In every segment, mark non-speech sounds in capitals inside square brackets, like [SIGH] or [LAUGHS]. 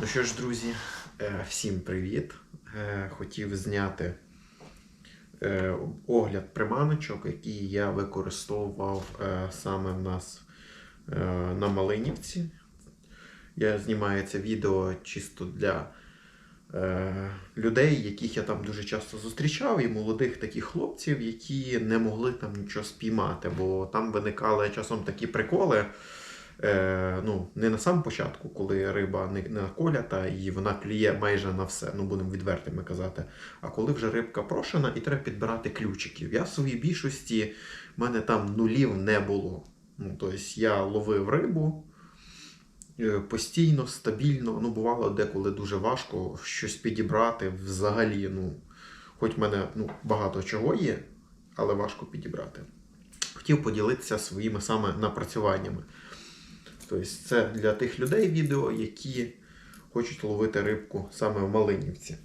Ну що ж, друзі, е, всім привіт. Е, Хотів зняти е, огляд приманочок, які я використовував саме в нас на Малинівці. Я знімаю це відео чисто для людей, яких я там дуже часто зустрічав, і молодих таких хлопців, які не могли там нічого спіймати, бо там виникали часом такі приколи. Е, ну, не на самому початку, коли риба не, не наколята і вона клює майже на все, ну будемо відвертими казати. А коли вже рибка прошена і треба підбирати ключиків. Я в своїй більшості в мене там нулів не було. Ну, тобто я ловив рибу е, постійно, стабільно. Ну, бувало деколи дуже важко щось підібрати взагалі. Ну, хоч в мене ну, багато чого є, але важко підібрати. Хотів поділитися своїми саме напрацюваннями. Тобто це для тих людей відео, які хочуть ловити рибку саме в Малинівці.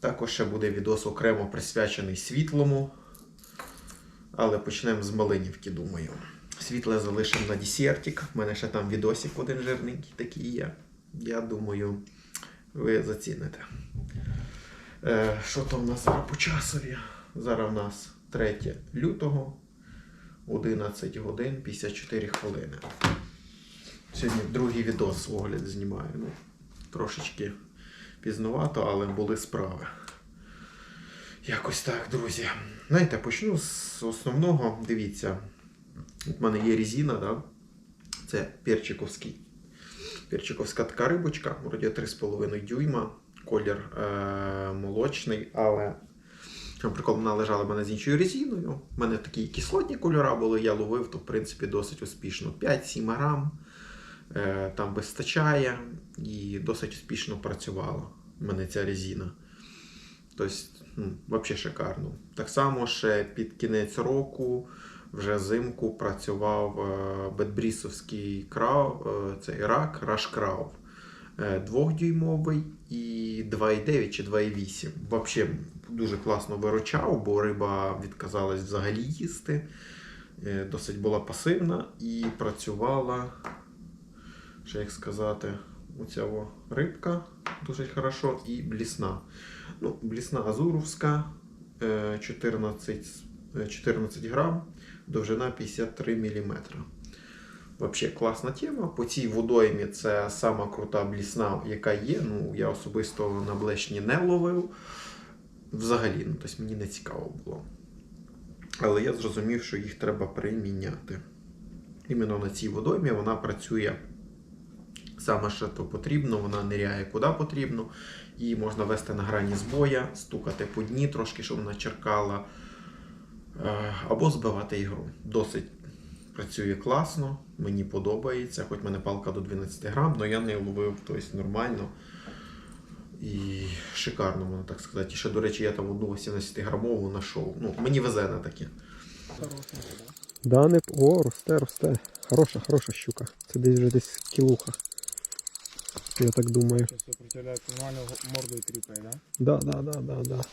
Також ще буде відос окремо присвячений світлому. Але почнемо з Малинівки, думаю. Світле залишимо на десертик. У мене ще там відосик один жирненький такий є. Я думаю, ви заціните. Е, що там у нас зараз по часові? Зараз у нас 3 лютого, 11 годин 54 хвилини. Сьогодні другий відос огляд знімаю. Ну, трошечки пізнувато, але були справи. Якось так, друзі. Знаєте, почну з основного. Дивіться, в мене є резина, да? це перчиковський. Перчиковська така рибочка, вроді 3,5 дюйма, колір е- молочний, але прикол, вона лежала в мене з іншою резиною. У мене такі кислотні кольори були, я ловив, то в принципі досить успішно. 5-7 грам. Е, там вистачає і досить успішно працювала в мене ця резина. Тобто, ну, взагалі шикарно. Так само ще під кінець року, вже взимку працював е, бетбрісовський крав, е, цей рак, рашкрав. Двохдюймовий і 2,9 чи 2,8. Взагалі дуже класно виручав, бо риба відказалась взагалі їсти. Досить була пасивна і працювала ще як сказати, оця рибка дуже хорошо і блісна. Ну, блісна азуровська е, 14, е, 14 грам, довжина 53 мм. Взагалі класна тема. По цій водоймі це сама крута блісна, яка є. Ну, я особисто на блешні не ловив. Взагалі, ну, тобто мені не цікаво було. Але я зрозумів, що їх треба приміняти. Іменно на цій водоймі вона працює саме що то потрібно, вона ниряє куди потрібно. Її можна вести на грані збоя, стукати по дні трошки, щоб вона черкала, е, або збивати ігру. Досить працює класно, мені подобається, хоч в мене палка до 12 грам, але я не ловив тобто, нормально. І шикарно, можна так сказати. І ще, до речі, я там одну 18-грамову знайшов. Ну, мені везе на таке. Да. О, росте, росте. Хороша, хороша щука. Це десь вже десь кілуха. Я так думаю. Сейчас сопротивляется нормально мордой трипай, да? Да, да, да, да, да.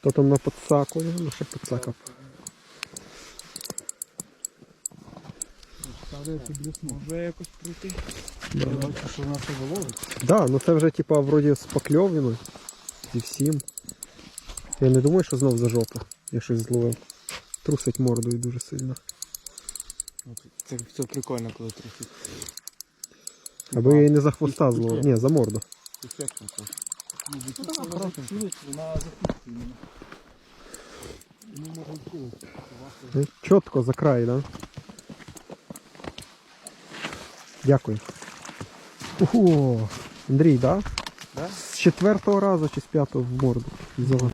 То там на подсаку, ну ще. Ставляється. Може якось пройти? Да. Бачу, що вона все виловить. да, ну це вже типа вроді з покльовиною і всім. Я не думаю, що знов за жопу. Я щось зловив. Трусить мордою дуже сильно. Це, це прикольно, коли трохи. Аби я її не за хвоста зловив. Ні, за морду. Ну. Ну. Ну, Чітко за край, да? Дякую. Ого! Андрій, да? Да? З четвертого разу чи з п'ятого в морду. взяла.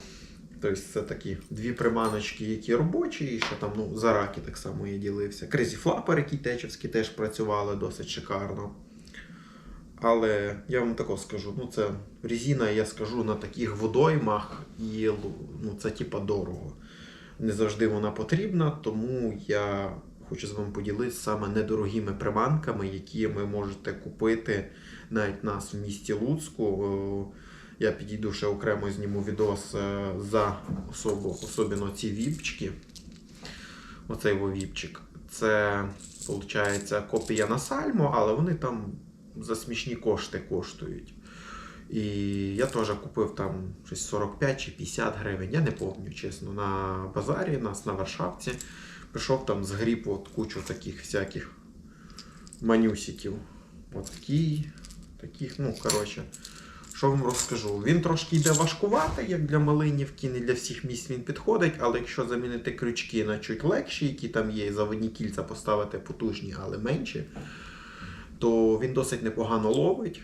Тобто це такі дві приманочки, які робочі, і ще там ну, за раки так само я ділився. Кризі флапери кітечівські теж працювали досить шикарно. Але я вам тако скажу, ну це резина, я скажу, на таких водоймах і ну, це типа дорого. Не завжди вона потрібна, тому я хочу з вами поділитися саме недорогими приманками, які ви можете купити навіть нас в місті Луцьку. Я підійду ще окремо зніму відос е, за особу, особливо ці віпчики. Оцей віпчик. Це, виходить, копія на сальмо, але вони там за смішні кошти коштують. І я теж купив там щось 45 чи 50 гривень, я не пам'ятаю, чесно, на базарі, нас на Варшавці. Прийшов там згріб от кучу таких всяких манюсиків. От такий, таких, ну, коротше. Що вам розкажу? Він трошки йде важкуватий, як для малинівки, не для всіх місць він підходить, але якщо замінити крючки на чуть легші, які там є, і заводні кільця поставити потужні, але менші, то він досить непогано ловить.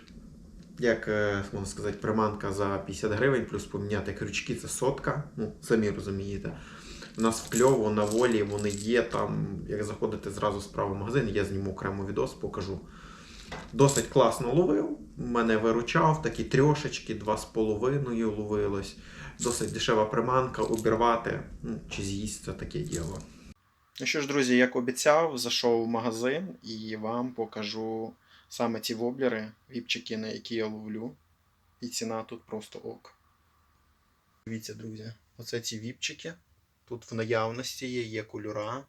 Як е, можна сказати, приманка за 50 гривень, плюс поміняти крючки це сотка. Ну, самі розумієте. У нас в кльово на волі вони є там. Як заходите зразу справа в магазин, я зніму окремо відос, покажу. Досить класно ловив. Мене виручав, такі трьошечки, два з половиною ловилось. Досить дешева приманка, обірвати ну, чи з'їсти це таке діло. Ну що ж, друзі, як обіцяв, зайшов в магазин і вам покажу саме ці воблери, віпчики, на які я ловлю. І ціна тут просто ок. Дивіться, друзі, оце ці віпчики. Тут в наявності є, є кольора.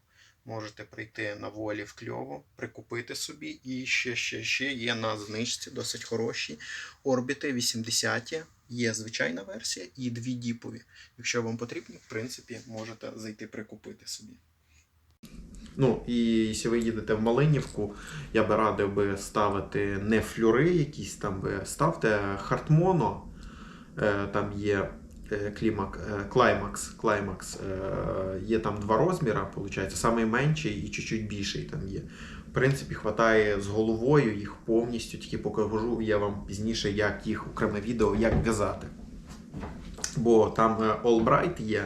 Можете прийти на волі в кльово, прикупити собі. І ще, ще, ще є на знижці досить хороші. Орбіти 80 є звичайна версія і дві діпові. Якщо вам потрібні, в принципі, можете зайти прикупити собі. Ну, і якщо ви їдете в Малинівку, я би радив би ставити не флюри якісь там, ви ставте хартмоно. Е, Там є е, клімак, клаймакс, клаймакс. е, Є там два розміри, виходить, самий менший і чуть-чуть більший там є. В принципі, хватає з головою їх повністю, тільки покажу я вам пізніше, як їх окреме відео, як в'язати. Бо там Allbright є,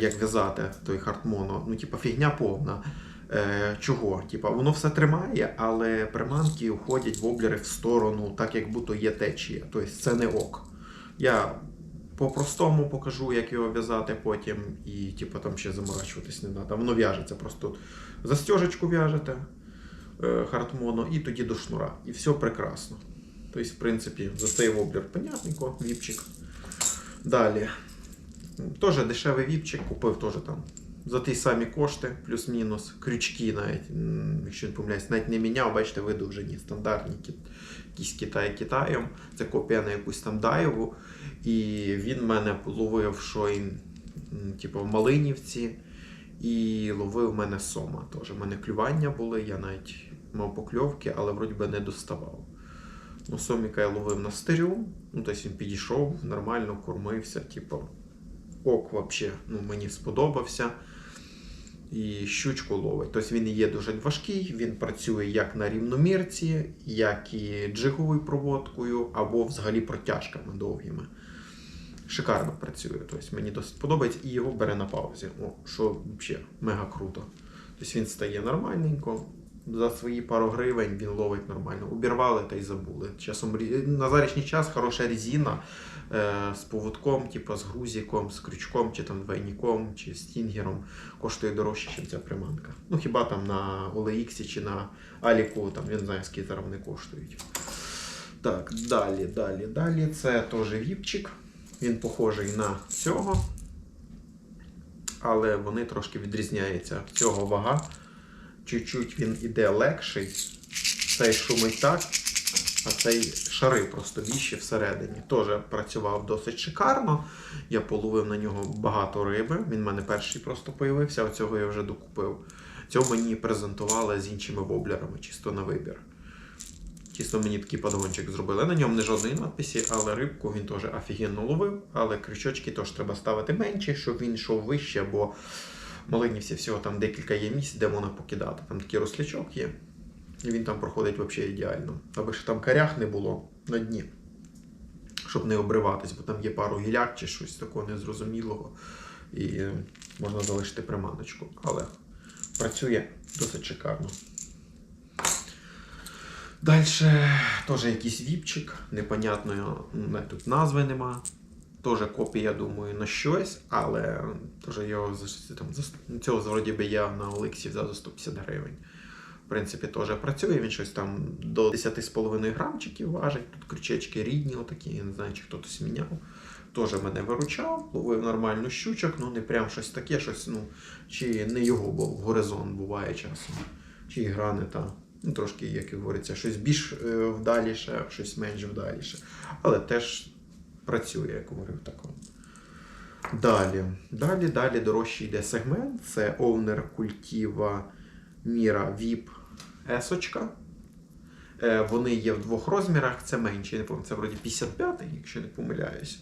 як в'язати той хартмоно. Ну, типа, фігня повна. Е, чого? Типа, воно все тримає, але приманки уходять воблери в сторону, так як будто є течія. Тобто це не ок. Я по-простому покажу, як його в'язати потім, і типу, там ще заморачуватись не треба. Воно в'яжеться просто застежечку в'яжете е, хартмоно і тоді до шнура. І все прекрасно. Тобто, в принципі, за цей воблер понятненько, віпчик. Далі. Теж дешевий віпчик, купив теж там за ті самі кошти, плюс-мінус. Крючки навіть, якщо не помиляюсь, навіть не міняв, бачите, видовжені, стандартні, якісь Китай Китаєм. Це копія на якусь там Даєву. І він мене ловив, що і, типу, в Малинівці. І ловив мене сома теж. У мене клювання були, я навіть мав покльовки, але вроді би не доставав. Ну, соміка я ловив на стирю, ну, тобто він підійшов, нормально кормився, типу, ок вообще, ну, мені сподобався. І щучку ловить. Тобто він є дуже важкий, він працює як на рівномірці, як і джиговою проводкою, або взагалі протяжками довгими. Шикарно працює. Тобто мені досить подобається і його бере на паузі. О, що взагалі мега круто. Тобто він стає нормальненько. За свої пару гривень він ловить нормально. Обірвали та й забули. Часом на зарічний час хороша резина е, з поводком, типу з грузиком, з крючком, чи там двойником, чи стінгером коштує дорожче, ніж ця приманка. Ну хіба там на OLX чи на Аліку, там я не скільки зараз вони коштують. Так, далі, далі, далі. Це теж віпчик. Він похожий на цього. Але вони трошки відрізняються. Цього вага. Чуть-чуть він іде легший. Цей шумить так, а цей шари просто більші всередині. Теж працював досить шикарно. Я половив на нього багато риби. Він в мене перший просто появився, а цього я вже докупив. Цього мені презентували з іншими воблерами, чисто на вибір. Чисто мені такий подгончик зробили. На ньому не жодної надписі, але рибку він теж офігенно ловив. Але крючочки теж треба ставити менші, щоб він йшов вище, бо Малинівці всього там декілька є місць, де можна покидати. Там такий рослячок є. І він там проходить взагалі ідеально. Аби ще там корях не було на дні, щоб не обриватись, бо там є пару гіляк чи щось такого незрозумілого. І можна залишити приманочку. Але працює досить шикарно. Далі теж якийсь віпчик, непонятної тут назви нема. Теж копія, думаю, на щось, але теж його там, цього вроді би я на Олексі взяв за 150 гривень. В принципі, теж працює, він щось там до 10,5 грамчиків важить. Тут крючечки рідні, отакі, я не знаю, чи хтось міняв. Теж мене виручав, ловив нормально щучок, ну не прям щось таке, щось, ну, чи не його, бо горизонт буває часом. Чи ігра не та. Ну, трошки, як і говориться, щось більш е, вдаліше, щось менш вдаліше. Але теж працює, як говорив такому. Далі, далі, далі дорожчий йде сегмент. Це Owner Cultiva Mira VIP S-очка. Е, Вони є в двох розмірах, це менше, не пам'ятаю, це вроді 55-й, якщо не помиляюся.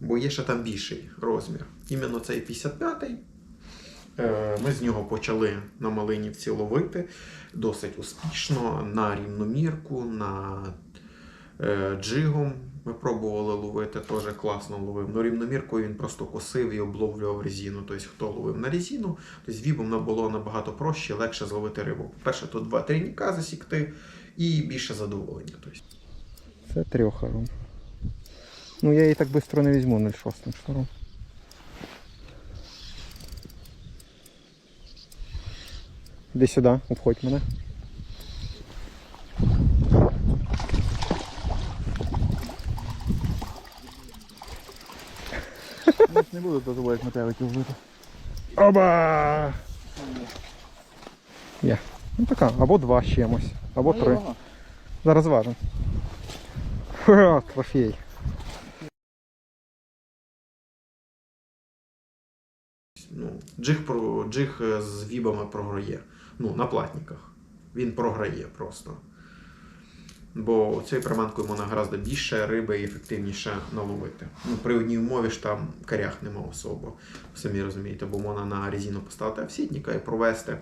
Бо є ще там більший розмір. Іменно цей 55. Е, Ми з нього почали на Малинівці ловити досить успішно на рівномірку, на е, джигом. Ми пробували ловити, теж класно ловив. Но рівноміркою він просто косив і обловлював резину. Тобто, хто ловив на резину, то з вібом було набагато проще, легше зловити рибу. По-перше, тут два трійника засікти і більше задоволення. Тобто. Це трьохаром. Ну я її так швидко не візьму 0,6 шнуром. Іди сюди, обходь мене. Не буду до як метеликів вбити. Оба! Є. Ну така, або два з чимось, або три. Зараз важимо. Ха, трофей. Ну, джиг, про, джиг е, з вібами програє. Ну, на платниках. Він програє просто. Бо цією приманкою можна гораздо більше риби і ефективніше наловити. Ну, при одній умові ж там корях нема особо. Самі розумієте, бо можна на резину поставити овсітника і провести.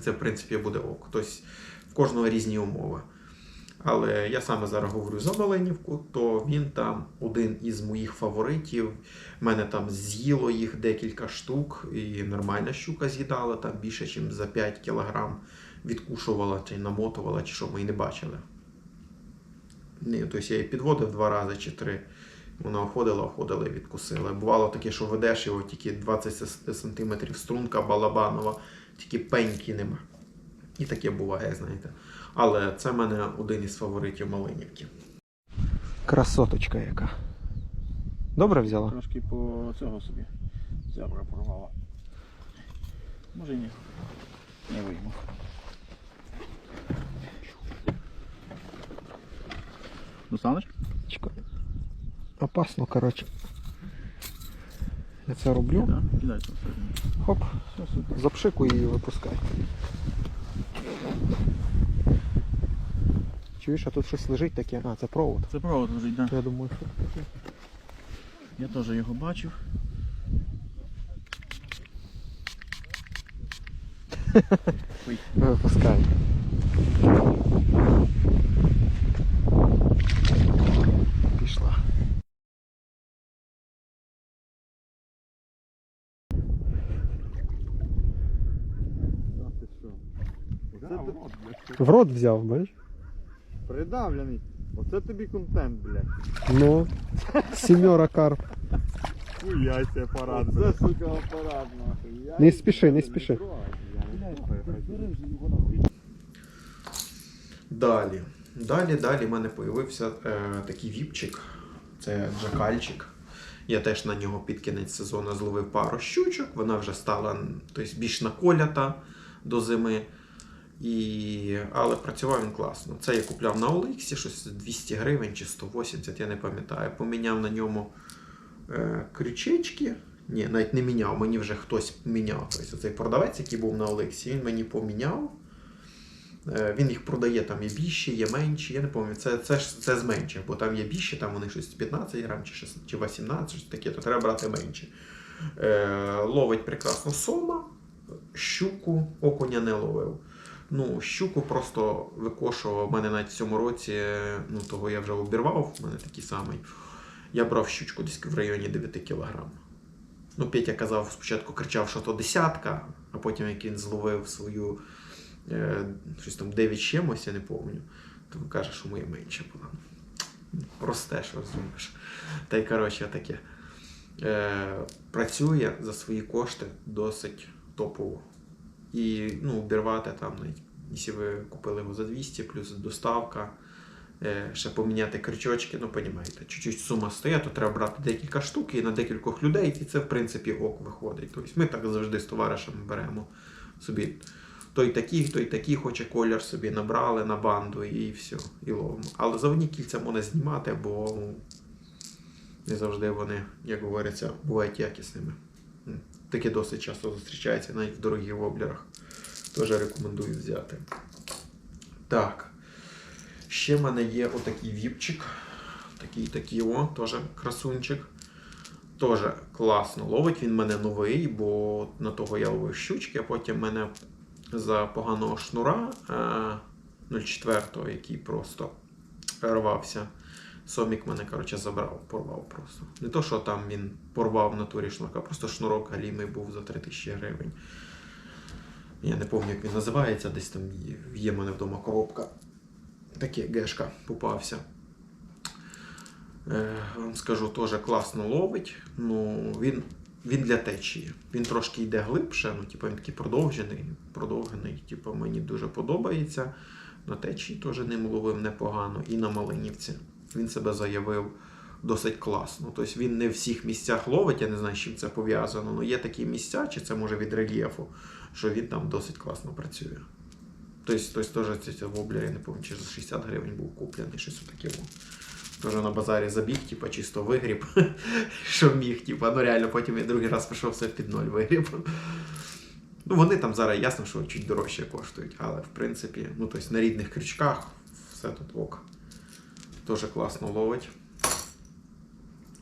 Це, в принципі, буде ок. Тобто в кожного різні умови. Але я саме зараз говорю за Маленівку, то він там один із моїх фаворитів. У мене там з'їло їх декілька штук, і нормальна щука з'їдала там більше, ніж за 5 кілограм відкушувала чи намотувала, чи що ми і не бачили. Ні, тобто я її підводив два рази чи три. Вона оходила, оходила і відкусила. Бувало таке, що ведеш його тільки 20 см струнка балабанова, тільки пеньки нема. І таке буває, знаєте. Але це в мене один із фаворитів Малинівки. Красоточка яка. Добре взяла? Трошки по цього собі. Зябра порвала. Може і ні. Не вийму. Достанеш? Чекай. Опасно, коротше. Я це роблю. Кидай це. Хоп, запшикуй і випускай. Чуєш, а тут щось лежить таке. А, це провод. Це провод лежить, так. Я думаю, що. Я теж його бачив. [LAUGHS] Випускай. В рот взяв, бачиш? Придавлений. Оце тобі контент, блядь. Ну, сімера карп. Хуяйся апарат, Оце, сука, апарат, нахуй. Я Не їх спіши, не спіши. трогаю. Я не слухаю, хай Далі. Далі, далі в мене з'явився е, такий віпчик. Це джакальчик. Я теж на нього під кінець сезону зловив пару щучок. Вона вже стала тобто, більш наколята до зими. І... Але працював він класно. Це я купляв на Олексі, щось 200 гривень чи 180, я не пам'ятаю. Поміняв на ньому е, крючечки. Ні, навіть не міняв, мені вже хтось міняв. Тобто цей продавець, який був на Олексі, він мені поміняв. Е, Він їх продає, там є більші, є менші. Я не пам'ятаю, це, це, це з бо там є більші, там вони щось 15 грам чи, 16, чи 18, щось таке, то треба брати менші. Е, ловить прекрасно сома, щуку, окуня не ловив. Ну, щуку просто викошував. У мене навіть в цьому році, ну того я вже обірвав, у мене такий самий. Я брав щучку десь в районі 9 кг. Ну, Петя казав, спочатку кричав, що то десятка, а потім, як він зловив свою е, щось там 9 чимось, я не пам'ятаю, то каже, що моя менша була. Ростеш, розумієш. Та й коротше таке. Е, працює за свої кошти досить топово. І ну, обірвати там, якщо ви купили його за 200, плюс доставка, е, ще поміняти крючочки, ну, розумієте, чуть-чуть сума стоїть, то треба брати декілька штук і на декількох людей, і це, в принципі, ок виходить. Тобто ми так завжди з товаришами беремо собі той такий, той такий хоче колір собі набрали на банду і все, і ловимо. Але заводні кільця можна знімати, бо ну, не завжди вони, як говориться, бувають якісними. Таке досить часто зустрічається навіть в дорогих воблерах. Теж рекомендую взяти. Так. Ще в мене є отакий віпчик. Такий такий о, теж красунчик. Теж класно ловить. Він мене новий, бо на того я ловив щучки, а потім мене за поганого шнура е, 0,4, який просто рвався. Сомік мене, коротше, забрав, порвав просто. Не то, що там він порвав на турі шнурка, просто шнурок галімий був за 3000 гривень. Я не пам'ятаю, як він називається, десь там є в мене вдома коробка. Таке гешка попався. Е, вам скажу, теж класно ловить. Ну, він, він для течії. Він трошки йде глибше, ну, типу, він такий продовжений, продовжений. Типу, мені дуже подобається. На течії теж ним ловив непогано. І на Малинівці. Він себе заявив досить класно. Тобто він не всіх місцях ловить, я не знаю, з чим це пов'язано. але є такі місця, чи це може від рельєфу, що він там досить класно працює. Тобто, тобто теж цей воблер, я не пам'ятаю, чи за 60 гривень був куплений, щось таке. Теж на базарі забіг, типа, чисто вигріб, [LAUGHS] що міг, типа, ну реально, потім я другий раз пішов все під ноль вигріб. Ну, вони там зараз ясно, що чуть дорожче коштують, але в принципі, ну тобто на рідних крючках все тут ок. Теж класно ловить.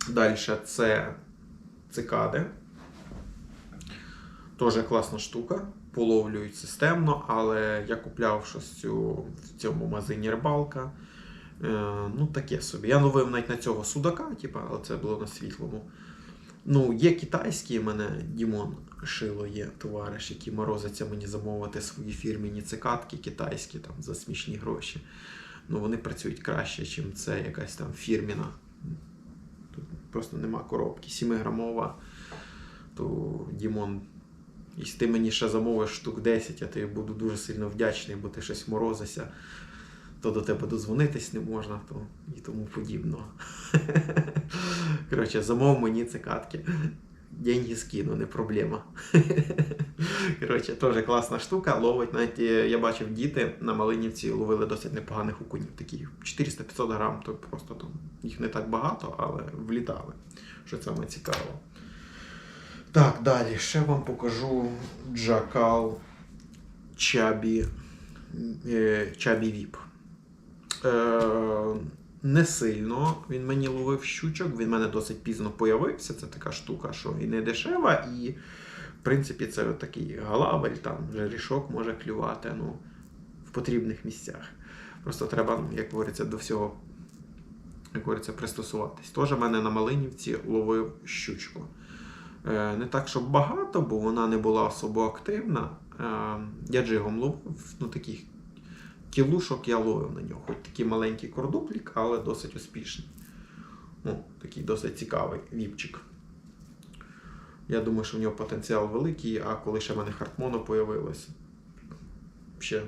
Далі це цикади. Теж класна штука. Половлюють системно, але я купляв щось цю, в цьому магазині рибалка. Е, ну, таке собі. Я ловив навіть на цього судака, типа, але це було на світлому. Ну, є китайські, в мене Дімон Шило є товариш, який морозиться мені замовити свої фірмені цикатки китайські там за смішні гроші. Ну, вони працюють краще, ніж це якась там фірміна. Тут просто нема коробки. 7-грамова, то Дімон. Якщо ти мені ще замовиш штук 10, я тобі буду дуже сильно вдячний, бо ти щось морозишся, то до тебе дозвонитись не можна, то і тому подібно. [LAUGHS] Коротше, замов мені цикатки. Деньги скину, не проблема. [LAUGHS] Коротше, теж класна штука. Ловить, навіть е, я бачив діти на Малинівці ловили досить непоганих окунів. Такі 400-500 грам, то просто там їх не так багато, але влітали. Що саме цікаво. Так, далі ще вам покажу Джакал Чабі, е, Чабі Віп. Не сильно він мені ловив щучок, він мене досить пізно появився. Це така штука, що і не дешева, і в принципі це такий галавель, там жерішок може клювати ну, в потрібних місцях. Просто треба, ну, як говориться, до всього як говориться, пристосуватись. Теж мене на Малинівці ловив щучку. Е, Не так, щоб багато, бо вона не була особо активна. Е, Я джигом ловив, ну таких кілушок я ловив на нього. Хоч такий маленький кордуплік, але досить успішний. Ну, такий досить цікавий віпчик. Я думаю, що в нього потенціал великий, а коли ще в мене хартмоно появилося, ще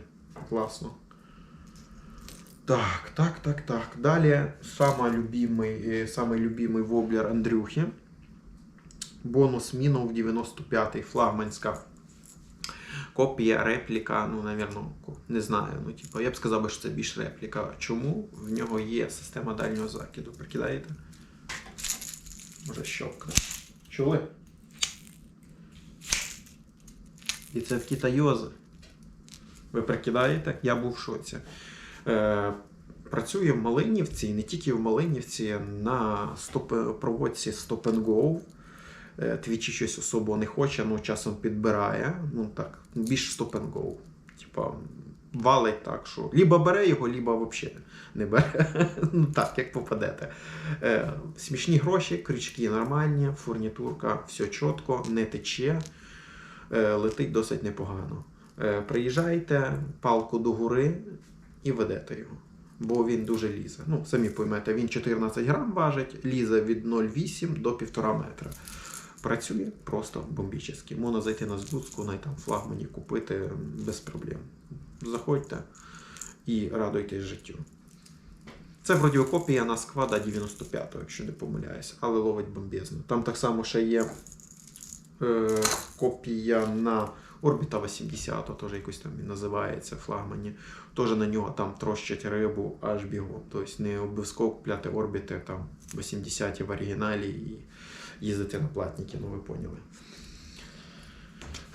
класно. Так, так, так, так. Далі сама любимий, е, самий любимий воблер Андрюхи. Бонус Мінов 95-й флагманська копія, репліка, ну, навірно, не знаю. Ну, типу, я б сказав, що це більш репліка. Чому? В нього є система дальнього закиду. Прикидаєте? Може щопка. Чули? І це в китайози. Ви прикидаєте? Я був в шоці. Е, працює в Малинівці, і не тільки в Малинівці, на стоп, проводці Stop and Go. Е, Твічі щось особо не хоче, ну часом підбирає. Ну так, більш stop and go. Типа, валить так, що либо бере його, либо взагалі не бере. [LAUGHS] ну так, як попадете. Е, смішні гроші, крючки нормальні, фурнітурка, все чітко, не тече, е, летить досить непогано. Е, приїжджайте, палку до гори і ведете його. Бо він дуже лізе. Ну, самі поймете, він 14 грам важить, лізе від 0,8 до 1,5 метра. Працює просто бомбічно. Можна зайти на збудку, на там флагмані купити без проблем. Заходьте і радуйтесь життю. Це вроді копія на сквада 95-го, якщо не помиляюсь, але ловить бомбезно. Там так само ще є е, копія на Орбіта 80, теж якось там він називається флагмані. Теж на нього там трощать рибу аж бігом. Тобто не обов'язково купляти орбіти там 80 в оригіналі і їздити на платники, ну ви поняли.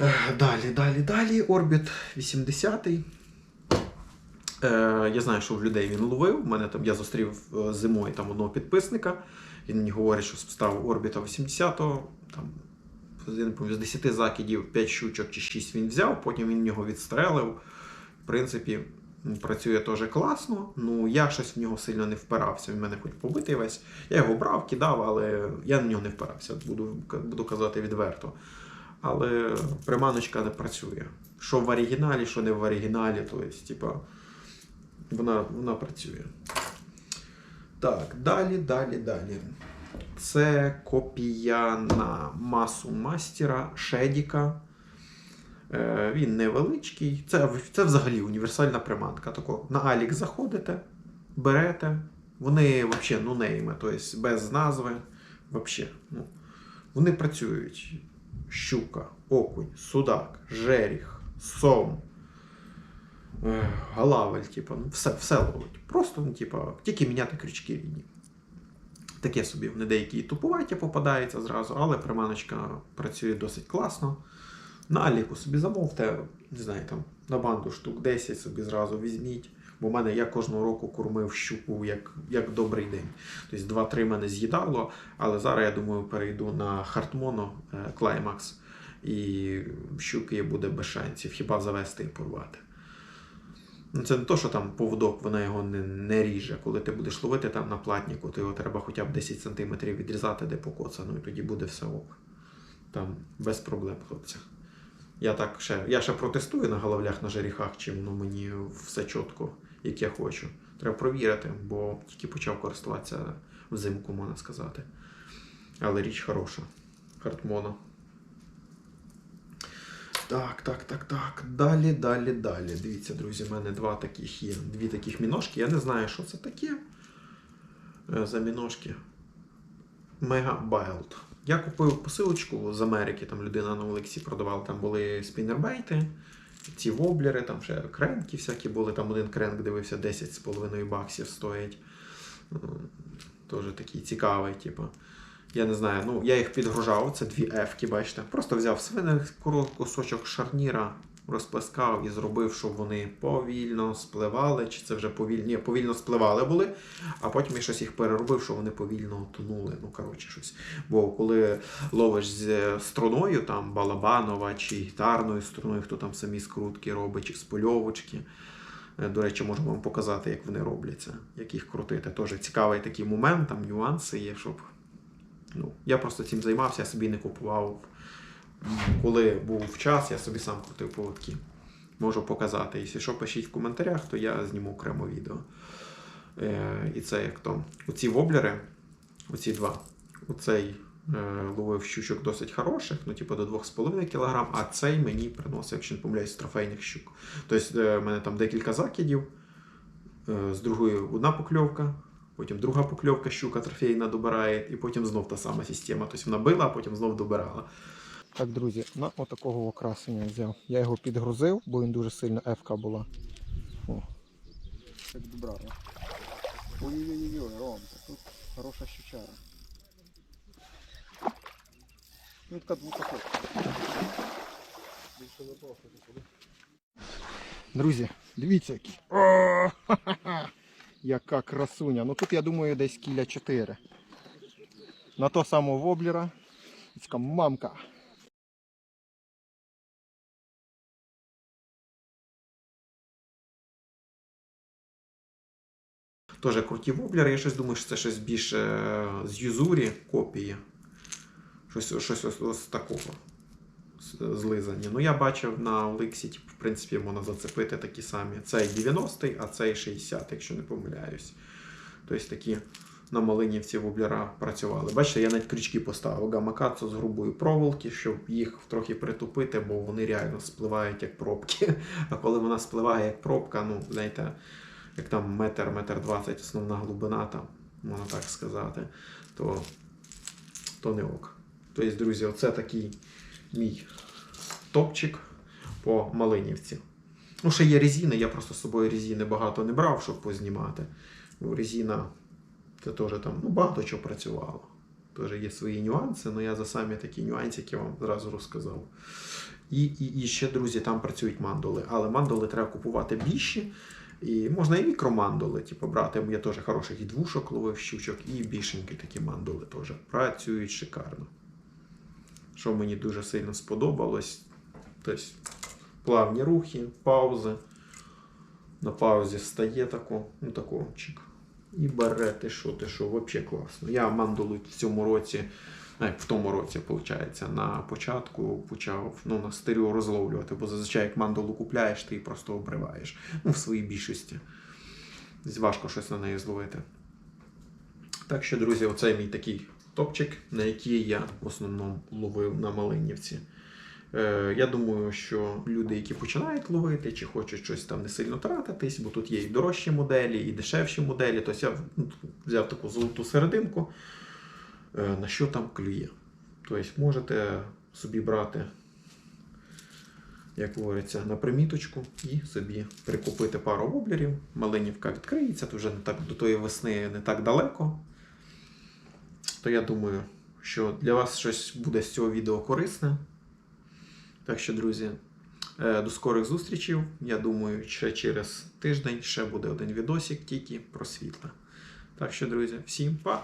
Е, Далі, далі, далі. Орбіт 80. Е, я знаю, що в людей він ловив. Мене там я зустрів е, зимою там одного підписника. Він мені говорить, що ставив орбіта 80 там я не пам'ятаю, з 10 закидів 5 щучок чи 6 він взяв, потім він його відстрелив. В принципі, працює теж класно. Ну, я щось в нього сильно не впирався. Він мене хоч побитий весь. Я його брав, кидав, але я на нього не впирався, буду, буду казати відверто. Але приманочка не працює. Що в оригіналі, що не в оригіналі, то есть, типа, вона, вона працює. Так, далі, далі, далі. Це копія на масу мастера Шедіка. Е, він невеличкий. Це, це взагалі універсальна приманка. Тако, на Алік заходите, берете. Вони взагалі ну нейми, тобто без назви. Вообще, ну, вони працюють. Щука, окунь, судак, жеріх, сом, е, галавель, типу, ну, все, все ловить. Просто, ну, типу, тільки міняти крючки рідні. Таке собі вони деякі тупуваті попадаються зразу, але приманочка працює досить класно. На Аліку собі замовте, не знаю, там на банду штук 10 собі зразу візьміть. Бо в мене я кожного року кормив щуку як, як добрий день. Тобто 2-3 мене з'їдало, але зараз я думаю перейду на Хартмоно е, Climax і щуки буде без шансів, хіба завести і порвати. Ну, це не то, що там поводок вона його не, не ріже. Коли ти будеш ловити там на платніку, то його треба хоча б 10 см відрізати, де покоцано, і тоді буде все ок. Там без проблем, хлопці. Я так ще, я ще протестую на головлях на жеріхах, чим воно мені все чітко, як я хочу. Треба провірити, бо тільки почав користуватися взимку, можна сказати. Але річ хороша. Хартмоно. Так, так, так, так. Далі, далі, далі. Дивіться, друзі, в мене два таких є. Дві таких міношки. Я не знаю, що це таке. е, За міношки. Мега Байлд. Я купив посилочку з Америки, там людина на Олексі продавала, там були спіннербейти, ці воблери, там ще кренки всякі були. Там один кренк дивився 10,5 баксів стоїть. Тоже такий цікавий, типу. Я не знаю, ну я їх підгружав, це дві ефки, бачите. Просто взяв свиний кусочок шарніра, розплескав і зробив, щоб вони повільно спливали. Чи це вже повільно? Повільно спливали були, а потім я щось їх переробив, щоб вони повільно тонули. Ну, коротше, щось. Бо коли ловиш з струною, там балабанова чи гітарною струною, хто там самі скрутки робить, чи спольовочки. Е, До речі, можу вам показати, як вони робляться, як їх крутити. Теж цікавий такий момент, там нюанси є, щоб. Ну, я просто цим займався, я собі не купував. Коли був час, я собі сам крутив поводки. Можу показати. Якщо що, пишіть в коментарях, то я зніму окремо відео. Е, і це як то. Оці воблери, оці два. Оцей е, ловив щучок досить хороших, ну, типу до 2,5 кг, а цей мені приносив, якщо не помиляюсь, трофейних щук. Тобто, е, в мене там декілька закидів. Е, з другою одна покльовка, потім друга покльовка, щука трофейна добирає, і потім знов та сама система. Тобто вона била, а потім знов добирала. Так, друзі, на отакого окрасення взяв. Я його підгрузив, бо він дуже сильно ефка була. О. Так добрала. Ой-ой-ой, Ром, тут хороша щучара. Ну така. Більше просто. Друзі, дивіться які. О, ха-ха-ха. Яка красуня. Ну тут я думаю десь кіля 4. На то самого воблера. Така мамка. Теж круті воблери. Я щось думаю, що це щось більше з юзурі копії. Щось, щось ось, ось такого з- злизані. Ну, я бачив на Олексі, в принципі, можна зацепити такі самі. Цей 90-й, а цей 60, якщо не помиляюсь. Тобто такі на Малинівці воблера працювали. Бачите, я навіть крючки поставив гамакацу з грубої проволоки, щоб їх трохи притупити, бо вони реально спливають як пробки. [LAUGHS] А коли вона спливає як пробка, ну, знаєте, як там метр, метр двадцять основна глибина, там, можна так сказати, то, то не ок. Тобто, друзі, оце такий мій топчик. по Малинівці. Ну, ще є резина, я просто з собою резини багато не брав, щоб познімати. Бо резина це теж там ну, багато чого працювало. Теж є свої нюанси, але я за самі такі нюансики я вам зразу розказав. І, і, і ще, друзі, там працюють мандули. Але мандули треба купувати більші. І можна і мікромандули, типу, брати. Я теж хороших і двушок ловив щучок, і більшенькі такі мандули теж працюють шикарно. Що мені дуже сильно сподобалось. Тобто плавні рухи, паузи. На паузі стає тако, ну тако чик. І бере ти що, ти що, взагалі класно. Я мандулу в цьому році, в тому році, виходить, на початку почав ну, на стерео розловлювати, бо зазвичай як мандулу купляєш, ти її просто обриваєш. Ну, в своїй більшості. Важко щось на неї зловити. Так що, друзі, оцей мій такий топчик, на який я в основному ловив на Малинівці. Е, я думаю, що люди, які починають ловити, чи хочуть щось там не сильно тратитись, бо тут є і дорожчі моделі, і дешевші моделі, то я ну, взяв таку золоту серединку, на що там клює. Тобто можете собі брати, як говориться, на приміточку і собі прикупити пару воблерів. Малинівка відкриється, то вже не так до тої весни не так далеко. То я думаю, що для вас щось буде з цього відео корисне. Так що, друзі, е, до скорих зустрічей. Я думаю, ще через тиждень ще буде один відосик тільки про світло. Так що, друзі, всім па!